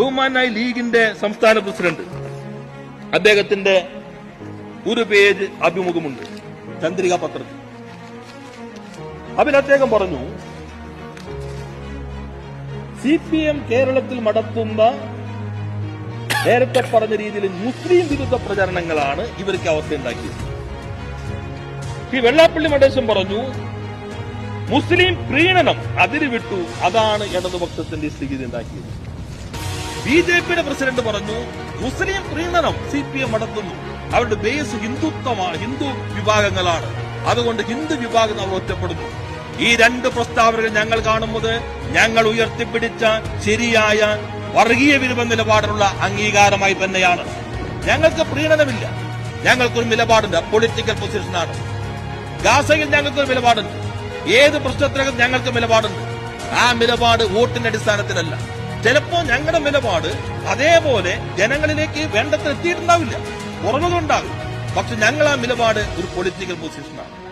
ബഹുമാനായ ലീഗിന്റെ സംസ്ഥാന പ്രസിഡന്റ്. അദ്ദേഹത്തിന്റെ ഒരു പേജ് അഭിമുഖമുണ്ട്. ചന്ദ്രിക പത്രത്തിൽ. അതിൽ അദ്ദേഹം പറഞ്ഞു സി പി എം കേരളത്തിൽ നടത്തുന്ന നേരത്തെ പറഞ്ഞ രീതിയിൽ മുസ്ലിം വിരുദ്ധ പ്രചരണങ്ങളാണ് ഇവർക്ക് അവസ്ഥയുണ്ടാക്കിയത് ഈ വെള്ളാപ്പള്ളി മടേശം പറഞ്ഞു മുസ്ലിം പ്രീണനം അതിര് വിട്ടു അതാണ് ഇടതുപക്ഷത്തിന്റെ സ്ഥിതി ഉണ്ടാക്കിയത്. ബി ജെ പിയുടെ പ്രസിഡന്റ് പറഞ്ഞു മുസ്ലിം പ്രീണനം സി പി എം നടത്തുന്നു. അവരുടെ ബേസ് ഹിന്ദുത്വമാണ് ഹിന്ദു വിഭാഗങ്ങളാണ്. അതുകൊണ്ട് ഹിന്ദു വിഭാഗം അവർ ഒറ്റപ്പെടുന്നു. ഈ രണ്ട് പ്രസ്താവനകൾ ഞങ്ങൾ കാണുന്നത് ഞങ്ങൾ ഉയർത്തിപ്പിടിച്ച ശരിയായ വർഗീയ വിരുദ്ധ നിലപാടുള്ള അംഗീകാരമായി തന്നെയാണ്. ഞങ്ങൾക്ക് പ്രീണനമില്ല. ഞങ്ങൾക്കൊരു നിലപാടുണ്ട്. പൊളിറ്റിക്കൽ പൊസിഷനാണ്. ഗാസയിൽ ഞങ്ങൾക്കൊരു നിലപാടുണ്ട്. ഏത് പ്രശ്നത്തിനകത്ത് ഞങ്ങൾക്ക് നിലപാടുണ്ട്. ആ നിലപാട് വോട്ടിന്റെ അടിസ്ഥാനത്തിലല്ല. ചിലപ്പോ ഞങ്ങളുടെ നിലപാട് അതേപോലെ ജനങ്ങളിലേക്ക് വേണ്ടത്ര എത്തിയിട്ടുണ്ടാവില്ല. കുറവുകളുണ്ടാകും പക്ഷെ ഞങ്ങൾ ആ നിലപാട് ഒരു പൊളിറ്റിക്കൽ പൊസിഷനാണ്